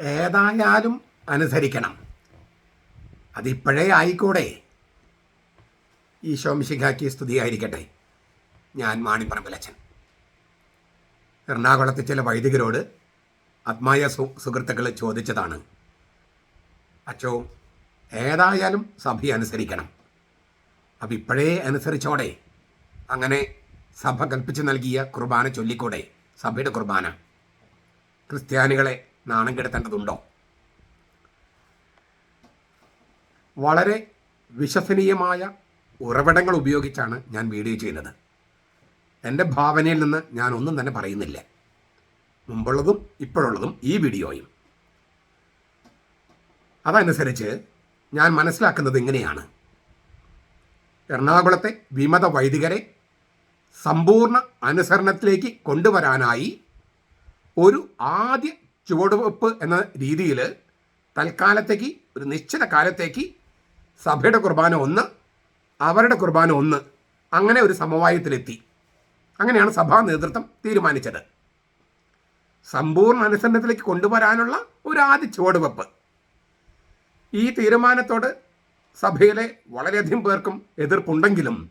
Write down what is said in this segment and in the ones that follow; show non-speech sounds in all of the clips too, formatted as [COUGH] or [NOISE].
ഏതായാലും അനുസരിക്കണം. അതിപ്പോഴേ ആയിക്കൂടെ. സ്തുതി സ്തുതിയായിരിക്കട്ടെ. ഞാൻ മാണിപ്പറമ്പിലച്ചൻ എറണാകുളത്തെ ചില വൈദികരോട് ആത്മായ സുഹൃത്തുക്കൾ ചോദിച്ചതാണ്. അച്ചോ ഏതായാലും സഭ അനുസരിക്കണം. അപ്പം ഇപ്പോഴേ അനുസരിച്ചോടെ. അങ്ങനെ സഭ കൽപ്പിച്ചു നൽകിയ കുർബാന ചൊല്ലിക്കൂടെ. സഭയുടെ കുർബാന. ക്രിസ്ത്യാനികളെ നാണം കെടുത്തേണ്ടതുണ്ടോ വളരെ വിശ്വസനീയമായ ഉറവിടങ്ങൾ ഉപയോഗിച്ചാണ് ഞാൻ വീഡിയോ ചെയ്യുന്നത്. എന്റെ ഭാവനയിൽ നിന്ന് ഞാൻ ഒന്നും തന്നെ പറയുന്നില്ല. മുമ്പുള്ളതും ഇപ്പോഴുള്ളതും ഈ വീഡിയോയും. അതനുസരിച്ച് ഞാൻ മനസ്സിലാക്കുന്നത് ഇങ്ങനെയാണ്. എറണാകുളത്തെ വിമത വൈദികരെ സമ്പൂർണ അനുസരണത്തിലേക്ക് കൊണ്ടുവരാനായി ഒരു ആദ്യ ചുവടുവെപ്പ് എന്ന രീതിയിൽ തൽക്കാലത്തേക്ക് ഒരു നിശ്ചിത കാലത്തേക്ക് സഭയുടെ കുർബാന ഒന്ന് അവരുടെ കുർബാന ഒന്ന് അങ്ങനെ ഒരു സമവായത്തിലെത്തി. അങ്ങനെയാണ് സഭാ നേതൃത്വം തീരുമാനിച്ചത്. സമ്പൂർണ അനുസരണത്തിലേക്ക് കൊണ്ടുവരാനുള്ള ഒരു ആദ്യ ചുവടുവെപ്പ്. ഈ തീരുമാനത്തോട് സഭയിലെ വളരെയധികം പേർക്കും എതിർപ്പുണ്ടെങ്കിലും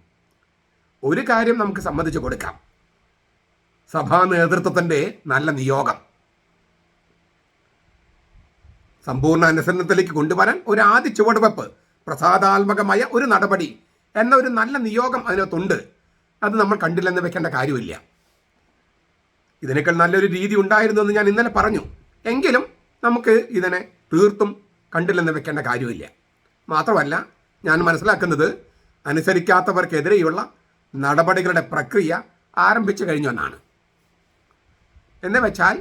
ഒരു കാര്യം നമുക്ക് സമ്മതിച്ചു കൊടുക്കാം. സഭാ നേതൃത്വത്തിന്റെ നല്ല നിയോഗം. സമ്പൂർണ അനുസരണത്തിലേക്ക് കൊണ്ടുവരാൻ ഒരു ആദ്യ ചുവടുവെപ്പ് പ്രസാദാത്മകമായ ഒരു നടപടി എന്ന ഒരു നല്ല നിയോഗം അതിനകത്തുണ്ട്. അത് നമ്മൾ കണ്ടില്ലെന്ന് വെക്കേണ്ട കാര്യമില്ല. ഇതിനേക്കാൾ നല്ലൊരു രീതി ഉണ്ടായിരുന്നു എന്ന് ഞാൻ ഇന്നലെ പറഞ്ഞു. എങ്കിലും നമുക്ക് ഇതിനെ തീർത്തും കണ്ടില്ലെന്ന് വെക്കേണ്ട കാര്യമില്ല. മാത്രമല്ല ഞാൻ മനസ്സിലാക്കുന്നത് അനുസരിക്കാത്തവർക്കെതിരെയുള്ള നടപടികളുടെ പ്രക്രിയ ആരംഭിച്ചു കഴിഞ്ഞു എന്നാണ്. എന്ന് വെച്ചാൽ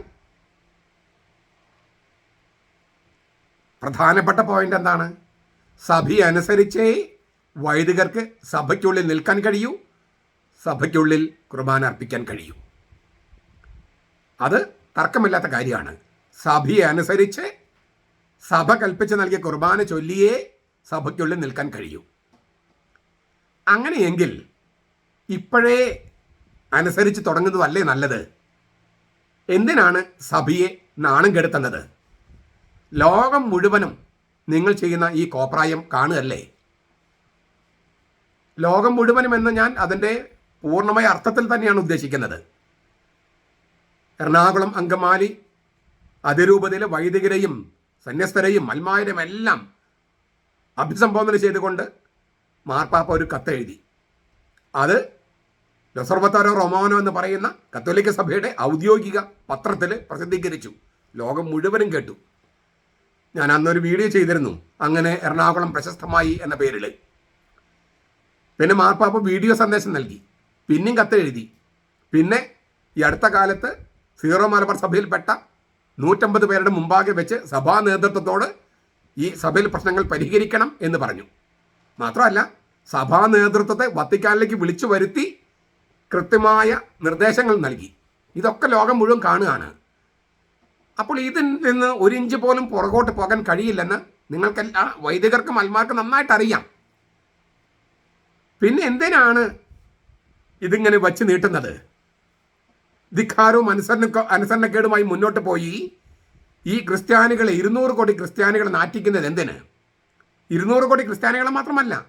പ്രധാനപ്പെട്ട പോയിന്റ് എന്താണ്? സഭ അനുസരിച്ചേ വൈദികർക്ക് സഭയ്ക്കുള്ളിൽ നിൽക്കാൻ കഴിയൂ സഭയ്ക്കുള്ളിൽ കുർബാന അർപ്പിക്കാൻ കഴിയൂ. അത് തർക്കമില്ലാത്ത കാര്യമാണ്. സഭയെ അനുസരിച്ച് സഭ കൽപ്പിച്ച് നൽകിയ കുർബാന ചൊല്ലിയേ സഭയ്ക്കുള്ളിൽ നിൽക്കാൻ കഴിയൂ. അങ്ങനെയെങ്കിൽ ഇപ്പോഴേ അനുസരിച്ച് തുടങ്ങുന്നതല്ലേ നല്ലത്? എന്തിനാണ് സഭയെ നാണം കെടുത്തുന്നത്? ലോകം മുഴുവനും നിങ്ങൾ ചെയ്യുന്ന ഈ കോപ്രായം കാണുകയല്ലേ? ലോകം മുഴുവനും എന്ന് ഞാൻ അതിന്റെ പൂർണമായ അർത്ഥത്തിൽ തന്നെയാണ് ഉദ്ദേശിക്കുന്നത്. എറണാകുളം അങ്കമാലി അതിരൂപതയിലെ വൈദികരെയും സന്യസ്തരെയും മൽമായരെയും എല്ലാം അഭിസംബോധന ചെയ്തുകൊണ്ട് മാർപ്പാപ്പ ഒരു കത്തെഴുതി അത് ലൊസർവത്താരോ റൊമാനോ എന്ന് പറയുന്ന കത്തോലിക്ക സഭയുടെ ഔദ്യോഗിക പത്രത്തിൽ പ്രസിദ്ധീകരിച്ചു. ലോകം മുഴുവനും കേട്ടു. ഞാൻ അന്നൊരു വീഡിയോ ചെയ്തിരുന്നു. അങ്ങനെ എറണാകുളം പ്രശസ്തമായി എന്ന പേരിൽ പിന്നെ മാർപ്പാപ്പ വീഡിയോ സന്ദേശം നൽകി. പിന്നെയും കത്തെഴുതി പിന്നെ ഈ അടുത്ത കാലത്ത് സീറോ മലബാർ സഭയിൽപ്പെട്ട നൂറ്റമ്പത് പേരുടെ മുമ്പാകെ വെച്ച് സഭാ നേതൃത്വത്തോട് ഈ സഭയിൽ പ്രശ്നങ്ങൾ പരിഹരിക്കണം എന്ന് പറഞ്ഞു. മാത്രമല്ല സഭാ നേതൃത്വത്തെ വത്തിക്കാനിലേക്ക് വിളിച്ചു വരുത്തി കൃത്യമായ നിർദ്ദേശങ്ങൾ നൽകി. ഇതൊക്കെ ലോകം മുഴുവൻ കാണുകയാണ്. അപ്പോൾ ഇതിൽ നിന്ന് ഒരു ഇഞ്ച് പോലും പുറകോട്ട് പോകാൻ കഴിയില്ലെന്ന് നിങ്ങൾക്കെല്ലാ വൈദികർക്കും അൽമാർക്കും നന്നായിട്ട് അറിയാം. പിന്നെ എന്തിനാണ് ഇതിങ്ങനെ വച്ച് നീട്ടുന്നത്? ധിക്കാരവും അനുസരണ അനുസരണക്കേടുമായി മുന്നോട്ട് പോയി. ഈ ക്രിസ്ത്യാനികളെ ഇരുന്നൂറ് കോടി ക്രിസ്ത്യാനികളെ നാറ്റിക്കുന്നത് എന്തിന്? ഇരുന്നൂറ് കോടി ക്രിസ്ത്യാനികളെ മാത്രമല്ല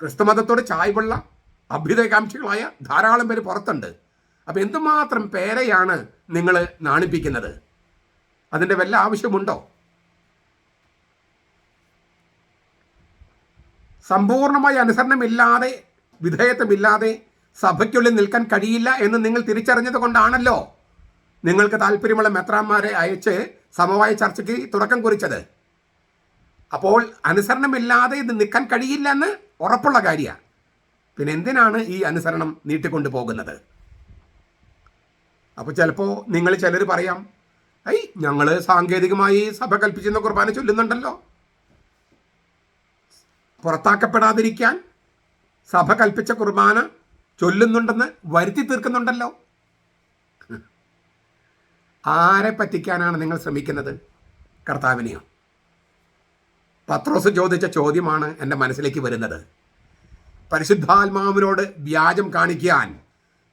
ക്രിസ്തുമതത്തോട് ചായ്വുള്ള അഭ്യുദയകാംക്ഷികളായ ധാരാളം പേര് പുറത്തുണ്ട്. അപ്പം എന്തുമാത്രം പേരെയാണ് നിങ്ങൾ നാണിപ്പിക്കുന്നത്? അതിന്റെ വല്ല ആവശ്യമുണ്ടോ? സമ്പൂർണമായ അനുസരണമില്ലാതെ വിധേയത്വമില്ലാതെ സഭയ്ക്കുള്ളിൽ നിൽക്കാൻ കഴിയില്ല എന്ന് നിങ്ങൾ തിരിച്ചറിഞ്ഞത് കൊണ്ടാണല്ലോ നിങ്ങൾക്ക് താല്പര്യമുള്ള മെത്രാന്മാരെ അയച്ച് സമവായ ചർച്ചയ്ക്ക് തുടക്കം കുറിച്ചത്. അപ്പോൾ അനുസരണമില്ലാതെ ഇത് നിൽക്കാൻ കഴിയില്ല എന്ന് ഉറപ്പുള്ള കാര്യമാണ് പിന്നെ എന്തിനാണ് ഈ അനുസരണം നീട്ടിക്കൊണ്ടു പോകുന്നത് അപ്പോൾ ചിലപ്പോൾ നിങ്ങൾ ചിലർ പറയാം ഐ ഞങ്ങൾ സാങ്കേതികമായി സഭ കൽപ്പിച്ചെന്ന കുർബാന ചൊല്ലുന്നുണ്ടല്ലോ. പുറത്താക്കപ്പെടാതിരിക്കാൻ സഭ കൽപ്പിച്ച കുർബാന ചൊല്ലുന്നുണ്ടെന്ന് വരുത്തി തീർക്കുന്നുണ്ടല്ലോ. ആരെ പറ്റിക്കാനാണ് നിങ്ങൾ ശ്രമിക്കുന്നത്? കർത്താവിനെയോ? പത്രോസ് ചോദിച്ച ചോദ്യമാണ് എന്റെ മനസ്സിലേക്ക് വരുന്നത്. പരിശുദ്ധാത്മാവിനോട് വ്യാജം കാണിക്കാൻ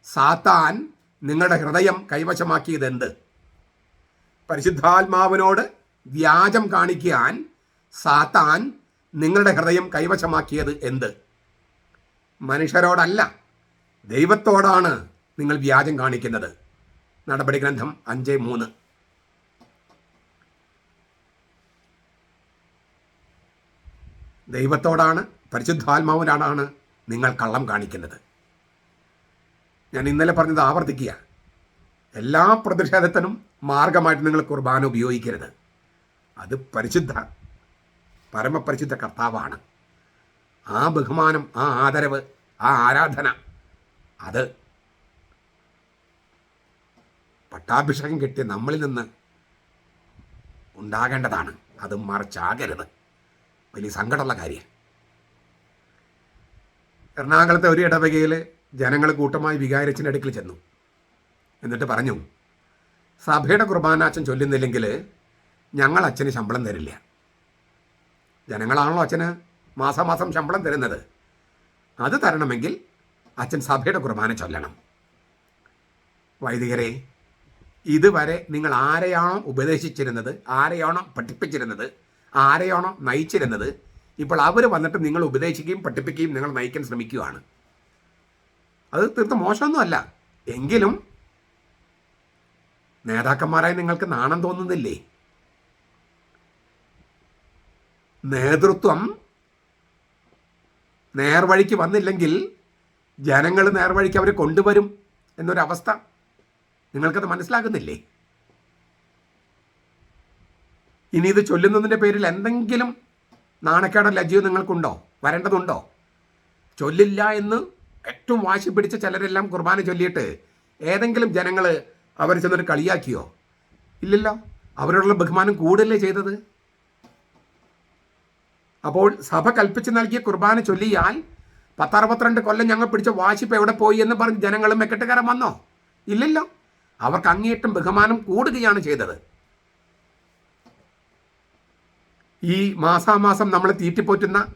സാത്താൻ നിങ്ങളുടെ ഹൃദയം കൈവശമാക്കിയത് എന്ത് പരിശുദ്ധാത്മാവിനോട് വ്യാജം കാണിക്കാൻ സാത്താൻ നിങ്ങളുടെ ഹൃദയം കൈവശമാക്കിയത് എന്ത്? മനുഷ്യരോടല്ല. ദൈവത്തോടാണ് നിങ്ങൾ വ്യാജം കാണിക്കുന്നത്. നടപടി ഗ്രന്ഥം അഞ്ച് മൂന്ന്. ദൈവത്തോടാണ് പരിശുദ്ധാത്മാവിനോടാണ് നിങ്ങൾ കള്ളം കാണിക്കുന്നത്. ഞാൻ ഇന്നലെ പറഞ്ഞത് ആവർത്തിക്കുക. എല്ലാ പ്രതിഷേധത്തിനും മാർഗമായിട്ട് നിങ്ങൾ കുർബാന ഉപയോഗിക്കരുത്. അത് പരിശുദ്ധ പരമപരിശുദ്ധ കർത്താവാണ്. ആ ബഹുമാനം ആ ആദരവ് ആ ആരാധന അത് പട്ടാഭിഷേകം കിട്ടിയ നമ്മളിൽ നിന്ന് ഉണ്ടാകേണ്ടതാണ്. അത് മറിച്ചാകരുത്. വലിയ സങ്കടമുള്ള കാര്യം. എറണാകുളത്തെ ഒരു ഇടവകയിൽ ജനങ്ങൾ കൂട്ടമായി വികാരച്ചിന്റെ അടുക്കൽ ചെന്നു. എന്നിട്ട് പറഞ്ഞു സഭയുടെ കുർബാന അച്ഛൻ ചൊല്ലുന്നില്ലെങ്കിൽ ഞങ്ങൾ അച്ഛന് ശമ്പളം തരില്ല. ജനങ്ങളാണല്ലോ അച്ഛന് മാസാമാസം ശമ്പളം തരുന്നത്. അത് തരണമെങ്കിൽ അച്ഛൻ സഭയുടെ കുർബാന ചൊല്ലണം. വൈദികരെ ഇതുവരെ നിങ്ങൾ ആരെയാണോ ഉപദേശിച്ചിരുന്നത് ആരെയാണോ പഠിപ്പിച്ചിരുന്നത് ആരെയാണോ നയിച്ചിരുന്നത് ഇപ്പോൾ അവർ വന്നിട്ട് നിങ്ങൾ ഉപദേശിക്കുകയും പഠിപ്പിക്കുകയും നിങ്ങൾ നയിക്കാൻ ശ്രമിക്കുകയാണ്. അത് തീർത്തും മോശമൊന്നുമല്ല. എങ്കിലും നേതാക്കന്മാരായി നിങ്ങൾക്ക് നാണം തോന്നുന്നില്ലേ? നേതൃത്വം നേർവഴിക്ക് വന്നില്ലെങ്കിൽ ജനങ്ങൾ നേർവഴിക്ക് അവരെ കൊണ്ടുവരും എന്നൊരവസ്ഥ നിങ്ങൾക്കത് മനസ്സിലാകുന്നില്ലേ? ഇനി ഇത് ചൊല്ലുന്നതിന്റെ പേരിൽ എന്തെങ്കിലും നാണക്കേടോ ലജ്ജയോ നിങ്ങൾക്കുണ്ടോ? വരേണ്ടതുണ്ടോ? ചൊല്ലില്ല എന്ന് ഏറ്റവും വാശി പിടിച്ച ചിലരെല്ലാം കുർബാന ചൊല്ലിയിട്ട് ഏതെങ്കിലും ജനങ്ങൾ അവർ ചെന്നൊരു കളിയാക്കിയോ? ഇല്ലല്ലോ. അവരോടുള്ള ബഹുമാനം കൂടല്ലേ ചെയ്തത്? അപ്പോൾ സഭ കൽപ്പിച്ച് നൽകിയ കുർബാന ചൊല്ലിയാൽ പത്തറുപത്തിരണ്ട് കൊല്ലം ഞങ്ങൾ പിടിച്ച വാശിപ്പ് എവിടെ പോയി എന്ന് പറഞ്ഞ് ജനങ്ങളും മെക്കെട്ടുകാരൻ വന്നോ? ഇല്ലല്ലോ. അവർക്ക് അങ്ങേയറ്റം ബഹുമാനം കൂടുകയാണ് ചെയ്തത്. ഈ മാസാമാസം നമ്മളെ തീറ്റിപ്പോറ്റുന്ന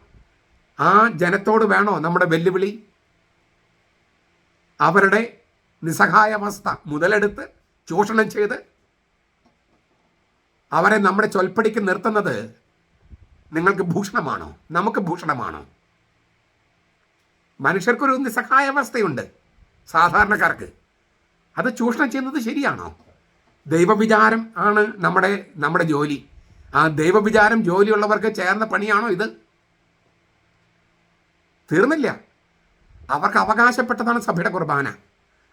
ആ ജനത്തോട് വേണോ നമ്മുടെ വെല്ലുവിളി? അവരുടെ നിസ്സഹായാവസ്ഥ മുതലെടുത്ത് ചൂഷണം ചെയ്ത് അവരെ നമ്മുടെ ചൊൽപ്പടിക്ക് നിർത്തുന്നത് നിങ്ങൾക്ക് ഭൂഷണമാണോ? നമുക്ക് ഭൂഷണമാണോ? മനുഷ്യർക്കൊരു നിസ്സഹായാവസ്ഥയുണ്ട് സാധാരണക്കാർക്ക്. അത് ചൂഷണം ചെയ്യുന്നത് ശരിയാണോ? ദൈവവിചാരം ആണ് നമ്മുടെ നമ്മുടെ ജോലി. ആ ദൈവവിചാരം ജോലിയുള്ളവർക്ക് ചേർന്ന പണിയാണോ ഇത്? തീർന്നില്ല. അവർക്ക് അവകാശപ്പെട്ടതാണ് സഭയുടെ കുർബാന.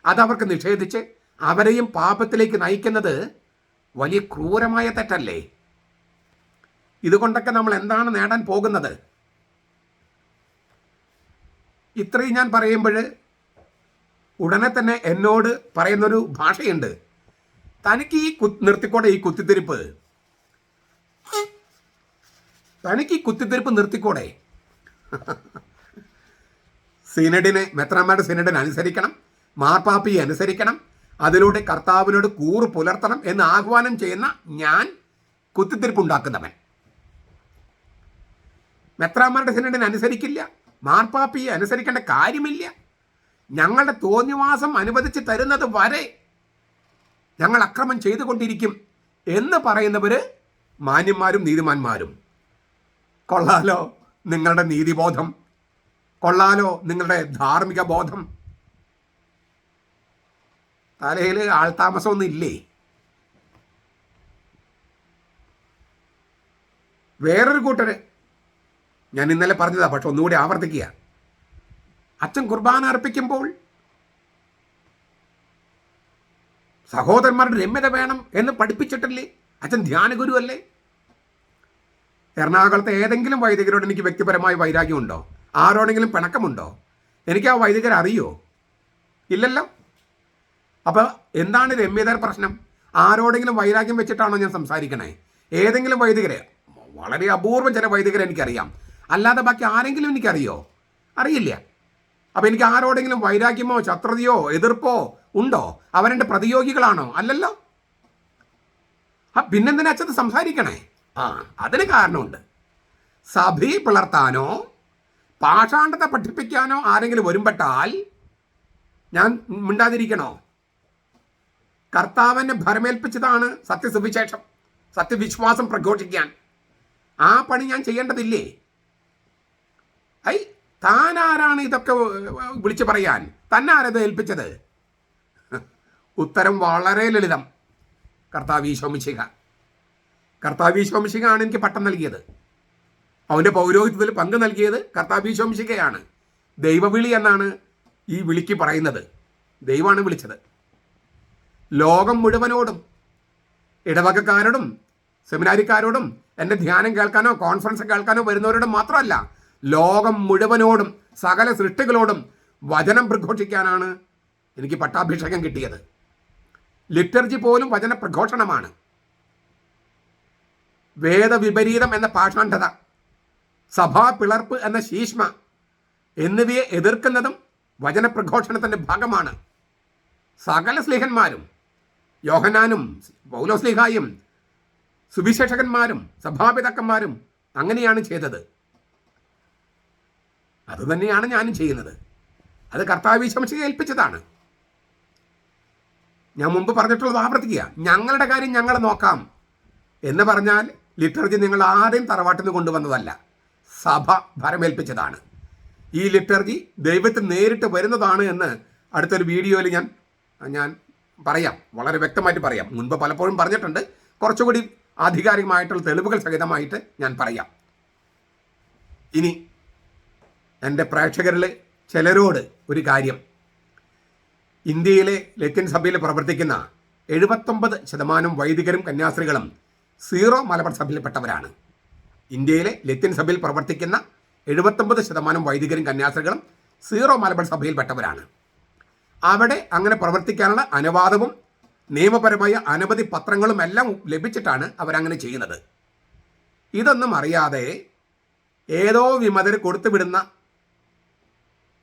അതവർക്ക് നിഷേധിച്ച് അവരെയും പാപത്തിലേക്ക് നയിക്കുന്നത് വലിയ ക്രൂരമായ തെറ്റല്ലേ? ഇതുകൊണ്ടൊക്കെ നമ്മൾ എന്താണ് നേടാൻ പോകുന്നത്? ഇത്രയും ഞാൻ പറയുമ്പോൾ ഉടനെ തന്നെ എന്നോട് പറയുന്നൊരു ഭാഷയുണ്ട്. തനിക്ക് ഈ കു നിർത്തിക്കോടെ ഈ കുത്തിത്തിരിപ്പ്. തനിക്ക് ഈ കുത്തിത്തിരിപ്പ് നിർത്തിക്കോടെ. [LAUGHS] സിനഡിനെ മെത്രാമാരുടെ സിനഡിനെ അനുസരിക്കണം. മാർപ്പാപ്പിയെ അനുസരിക്കണം. അതിലൂടെ കർത്താവിനോട് കൂറ് പുലർത്തണം എന്ന് ആഹ്വാനം ചെയ്യുന്ന ഞാൻ കുത്തിത്തിരിപ്പുണ്ടാക്കുന്നവൻ. മെത്രാമാരുടെ സിനഡിനെ അനുസരിക്കില്ല. മാർപ്പാപ്പിയെ അനുസരിക്കേണ്ട കാര്യമില്ല. ഞങ്ങളുടെ തോന്നിവാസം അനുവദിച്ച് തരുന്നത് വരെ ഞങ്ങൾ അക്രമം ചെയ്തുകൊണ്ടിരിക്കും എന്ന് പറയുന്നവർ മാന്യന്മാരും നീതിമാന്മാരും. കൊള്ളാലോ നിങ്ങളുടെ നീതിബോധം. കൊള്ളാലോ നിങ്ങളുടെ ധാർമ്മിക ബോധം. തലയിൽ ആൾതാമസമൊന്നും ഇല്ലേ? വേറൊരു കൂട്ടർ ഞാൻ ഇന്നലെ പറഞ്ഞതാ പക്ഷെ ഒന്നുകൂടി ആവർത്തിക്കുക. അച്ഛൻ കുർബാന അർപ്പിക്കുമ്പോൾ സഹോദരന്മാരുടെ രമ്യത വേണം എന്ന് പഠിപ്പിച്ചിട്ടില്ലേ? അച്ഛൻ ധ്യാനഗുരു അല്ലേ എറണാകുളത്തെ ഏതെങ്കിലും വൈദികരോട് എനിക്ക് വ്യക്തിപരമായ വൈരാഗ്യമുണ്ടോ? ആരോടെങ്കിലും പിണക്കമുണ്ടോ? എനിക്ക് ആ വൈദികരെ അറിയോ ഇല്ലല്ലോ? അപ്പോൾ എന്താണ് രമ്യതർ പ്രശ്നം? ആരോടെങ്കിലും വൈരാഗ്യം വെച്ചിട്ടാണോ ഞാൻ സംസാരിക്കണേ? ഏതെങ്കിലും വൈദികരെ വളരെ അപൂർവം ചില വൈദികരെ എനിക്കറിയാം. അല്ലാതെ ബാക്കി ആരെങ്കിലും എനിക്കറിയോ? അറിയില്ല. അപ്പോൾ എനിക്ക് ആരോടെങ്കിലും വൈരാഗ്യമോ ശത്രുതയോ എതിർപ്പോ ഉണ്ടോ? അവരെന്റെ പ്രതിയോഗികളാണോ? അല്ലല്ലോ. പിന്നെന്തിനാ അച്ഛത് സംസാരിക്കണേ? ആ അതിന് കാരണമുണ്ട്. സഭയെ പിളർത്താനോ പാഷാണ്ടത പഠിപ്പിക്കാനോ ആരെങ്കിലും വരുമ്പെട്ടാൽ ഞാൻ മിണ്ടാതിരിക്കണോ? കർത്താവിനെ ഭരമേൽപ്പിച്ചതാണ് സത്യസുവിശേഷം. സത്യവിശ്വാസം പ്രഘോഷിക്കാൻ. ആ പണി ഞാൻ ചെയ്യേണ്ടതില്ലേ? ഐ താനാരാണ് ഇതൊക്കെ വിളിച്ചു പറയാൻ? തന്നാരത് ഏൽപ്പിച്ചത്? ഉത്തരം വളരെ ലളിതം. കർത്താവ് ഈശോമിശിക കർത്താവ് ഈശോമിശിക ആണ് എനിക്ക് പട്ടം നൽകിയത്. അവന്റെ പൗരോഹിത്യത്തിൽ പങ്ക് നൽകിയത് കർത്താവ് ഈശോമിശികയാണ് ദൈവവിളി എന്നാണ് ഈ വിളിക്ക് പറയുന്നത്. ദൈവമാണ് വിളിച്ചത്. ലോകം മുഴുവനോടും ഇടവകക്കാരോടും സെമിനാരിക്കാരോടും എന്റെ ധ്യാനം കേൾക്കാനോ കോൺഫറൻസ് കേൾക്കാനോ വരുന്നവരോടും മാത്രമല്ല ലോകം മുഴുവനോടും സകല സൃഷ്ടികളോടും വചനം പ്രഘോഷിക്കാനാണ് എനിക്ക് പട്ടാഭിഷേകം കിട്ടിയത്. ലിറ്റർജി പോലും വചന പ്രഘോഷണമാണ്. വേദവിപരീതം എന്ന പാഷാണ്ഡത സഭാ പിളർപ്പ് എന്ന ശീഷ്മ എന്നിവയെ എതിർക്കുന്നതും വചനപ്രഘോഷണത്തിന്റെ ഭാഗമാണ്. സകല സ്ലിഹന്മാരും യോഹനാനും പൗലോസ്ലിഹായും സുവിശേഷകന്മാരും സഭാപിതാക്കന്മാരും അങ്ങനെയാണ് ചെയ്തത്. അതുതന്നെയാണ് ഞാനും ചെയ്യുന്നത്. അത് കർത്താവിശംസിക ഏൽപ്പിച്ചതാണ്. ഞാൻ മുമ്പ് പറഞ്ഞിട്ടുള്ളത് ആവർത്തിക്കുക. ഞങ്ങളുടെ കാര്യം ഞങ്ങൾ നോക്കാം എന്ന് പറഞ്ഞാൽ ലിറ്റർജി നിങ്ങൾ ആദ്യം തറവാട്ടിൽ നിന്ന് കൊണ്ടുവന്നതല്ല സഭ ഭരമേൽപ്പിച്ചതാണ് ഈ ലിറ്റർജി ദൈവത്തിൽ നേരിട്ട് വരുന്നതാണ് എന്ന് അടുത്തൊരു വീഡിയോയിൽ ഞാൻ ഞാൻ പറയാം. വളരെ വ്യക്തമായിട്ട് പറയാം. മുൻപ് പലപ്പോഴും പറഞ്ഞിട്ടുണ്ട്. കുറച്ചുകൂടി ആധികാരികമായിട്ടുള്ള തെളിവുകൾ സഹിതമായിട്ട് ഞാൻ പറയാം. ഇനി എന്റെ പ്രേക്ഷകരിൽ ചിലരോട് ഒരു കാര്യം. ഇന്ത്യയിലെ ലത്തീൻ സഭയിൽ പ്രവർത്തിക്കുന്ന എഴുപത്തൊമ്പത് ശതമാനം വൈദികരും കന്യാസ്ത്രീകളും സീറോ മലബാർ സഭയിൽപ്പെട്ടവരാണ്. ഇന്ത്യയിലെ ലത്തീൻ സഭയിൽ പ്രവർത്തിക്കുന്ന എഴുപത്തൊമ്പത് ശതമാനം വൈദികരും കന്യാസ്ത്രീകളും സീറോ മലബാർ സഭയിൽപ്പെട്ടവരാണ്. അവിടെ അങ്ങനെ പ്രവർത്തിക്കാനുള്ള അനുവാദവും നിയമപരമായ അനവധി പത്രങ്ങളും എല്ലാം ലഭിച്ചിട്ടാണ് അവരങ്ങനെ ചെയ്യുന്നത്. ഇതൊന്നും അറിയാതെ ഏതോ വിമതർ കൊടുത്തുവിടുന്ന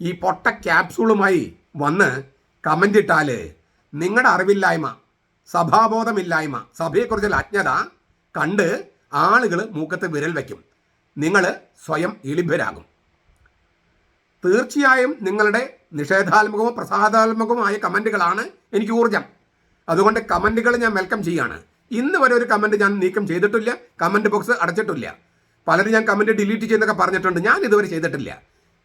ഈ പൊട്ട ക്യാപ്സൂളുമായി വന്ന് കമന്റ് ഇട്ടാൽ നിങ്ങളുടെ അറിവില്ലായ്മ സഭാബോധമില്ലായ്മ സഭയെക്കുറിച്ചുള്ള അജ്ഞത കണ്ട് ആളുകൾ മൂക്കത്ത് വിരൽ വയ്ക്കും. നിങ്ങൾ സ്വയം ഇളിഭരാകും തീർച്ചയായും നിങ്ങളുടെ നിഷേധാത്മകവും പ്രസാദാത്മകവുമായ കമന്റുകളാണ് എനിക്ക് ഊർജം അതുകൊണ്ട് കമന്റുകൾ ഞാൻ വെൽക്കം ചെയ്യാണ്. ഇന്ന് വരെ ഒരു കമന്റ് ഞാൻ നീക്കം ചെയ്തിട്ടില്ല കമന്റ് ബോക്സ് അടച്ചിട്ടില്ല. പലരും ഞാൻ കമന്റ് ഡിലീറ്റ് ചെയ്യുന്നൊക്കെ പറഞ്ഞിട്ടുണ്ട് ഞാൻ ഇതുവരെ ചെയ്തിട്ടില്ല.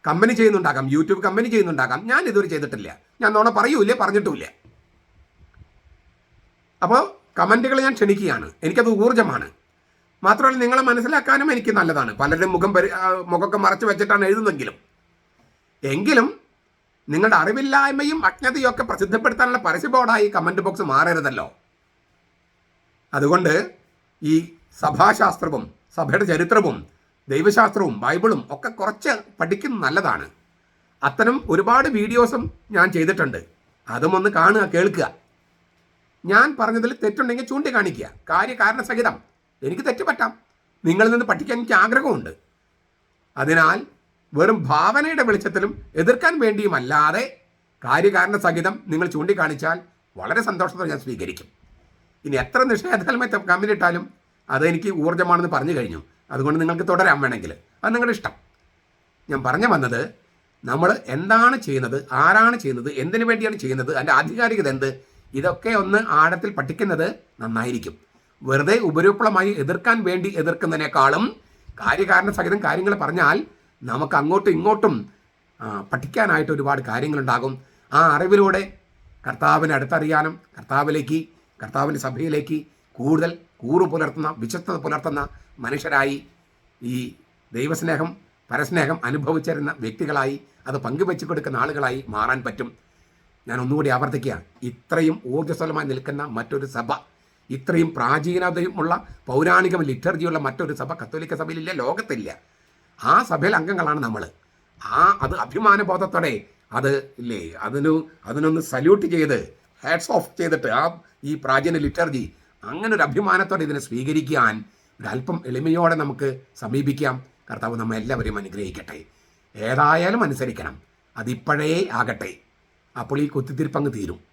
കമ്പനി ചെയ്യുന്നുണ്ടാകാം യൂട്യൂബ് കമ്പനി ചെയ്യുന്നുണ്ടാകാം ഞാൻ ഇതുവരെ ചെയ്തിട്ടില്ല. ഞാൻ നോണ പറയൂലേ പറഞ്ഞിട്ടുമില്ല. അപ്പോൾ കമന്റുകൾ ഞാൻ ക്ഷണിക്കുകയാണ്. എനിക്കത് ഊർജമാണ്. മാത്രമല്ല നിങ്ങളെ മനസ്സിലാക്കാനും എനിക്ക് നല്ലതാണ്. പലരും മുഖം പരി മുഖമൊക്കെ മറച്ചു വെച്ചിട്ടാണ് എഴുതുന്നെങ്കിലും എങ്കിലും നിങ്ങളുടെ അറിവില്ലായ്മയും അജ്ഞതയും ഒക്കെ പ്രസിദ്ധപ്പെടുത്താനുള്ള പരസ്യ ബോർഡായി കമന്റ് ബോക്സ് മാറരുതല്ലോ. അതുകൊണ്ട് ഈ സഭാശാസ്ത്രവും സഭയുടെ ചരിത്രവും ദൈവശാസ്ത്രവും ബൈബിളും ഒക്കെ കുറച്ച് പഠിക്കുന്നത് നല്ലതാണ്. അത്തരം ഒരുപാട് വീഡിയോസും ഞാൻ ചെയ്തിട്ടുണ്ട്. അതും ഒന്ന് കാണുക കേൾക്കുക. ഞാൻ പറഞ്ഞതിൽ തെറ്റുണ്ടെങ്കിൽ ചൂണ്ടിക്കാണിക്കുക. കാര്യകാരണ സഹിതം എനിക്ക് തെറ്റുപറ്റാം. നിങ്ങളിൽ നിന്ന് പഠിക്കാൻ എനിക്ക് ആഗ്രഹമുണ്ട്. അതിനാൽ വെറും ഭാവനയുടെ വെളിച്ചത്തിലും എതിർക്കാൻ വേണ്ടിയുമല്ലാതെ കാര്യകാരണ സഹിതം നിങ്ങൾ ചൂണ്ടിക്കാണിച്ചാൽ വളരെ സന്തോഷത്തോടെ ഞാൻ സ്വീകരിക്കും. ഇനി എത്ര നിഷേധാത്മ കമ്പനി ഇട്ടാലും അതെനിക്ക് ഊർജമാണെന്ന് പറഞ്ഞു കഴിഞ്ഞു. അതുകൊണ്ട് നിങ്ങൾക്ക് തുടരാൻ വേണമെങ്കിൽ. അത് നിങ്ങളുടെ ഇഷ്ടം. ഞാൻ പറഞ്ഞു വന്നത് നമ്മൾ എന്താണ് ചെയ്യുന്നത് ആരാണ് ചെയ്യുന്നത് എന്തിനു വേണ്ടിയാണ് ചെയ്യുന്നത് അതിന്റെ ആധികാരികത എന്ത് ഇതൊക്കെ ഒന്ന് ആഴത്തിൽ പഠിക്കുന്നത് നന്നായിരിക്കും. വെറുതെ ഉപരൂപളമായി എതിർക്കാൻ വേണ്ടി എതിർക്കുന്നതിനേക്കാളും കാര്യകാരണ സഹിതം കാര്യങ്ങൾ പറഞ്ഞാൽ നമുക്ക് അങ്ങോട്ടും ഇങ്ങോട്ടും പഠിക്കാനായിട്ട് ഒരുപാട് കാര്യങ്ങളുണ്ടാകും. ആ അറിവിലൂടെ കർത്താവിനെ അടുത്തറിയാനും കർത്താവിലേക്ക് കർത്താവിന്റെ സഭയിലേക്ക് കൂടുതൽ കൂറു പുലർത്തുന്ന വിശ്വസ്തത പുലർത്തുന്ന മനുഷ്യരായി ഈ ദൈവസ്നേഹം പരസ്നേഹം അനുഭവിച്ചിരുന്ന വ്യക്തികളായി അത് പങ്കുവെച്ചു കൊടുക്കുന്ന ആളുകളായി മാറാൻ പറ്റും. ഞാൻ ഒന്നുകൂടി ആവർത്തിക്കുക. ഇത്രയും ഊർജസ്വലമായി നിൽക്കുന്ന മറ്റൊരു സഭ ഇത്രയും പ്രാചീനതയുമുള്ള പൗരാണിക ലിറ്റർജിയുള്ള മറ്റൊരു സഭ കത്തോലിക്ക സഭയിലില്ല ലോകത്തില്ല. ആ സഭയിൽ അംഗങ്ങളാണ് നമ്മൾ ആ അത് അഭിമാനബോധത്തോടെ അത് ഇല്ലേ അതിനു അതിനൊന്ന് സല്യൂട്ട് ചെയ്ത് ഹാറ്റ്സ് ഓഫ് ചെയ്തിട്ട് ആ ഈ പ്രാചീന ലിറ്റർജി അങ്ങനെ ഒരു അഭിമാനത്തോടെ ഇതിനെ സ്വീകരിക്കാൻ ഒരല്പം എളിമയോടെ നമുക്ക് സമീപിക്കാം. കർത്താവ് നമ്മെ എല്ലാവരെയും അനുഗ്രഹിക്കട്ടെ. ഏതായാലും അനുസരിക്കണം. അതിപ്പോഴേ ആകട്ടെ. അപ്പോൾ ഈ കുത്തിത്തിരിപ്പങ്ങ് തീരും.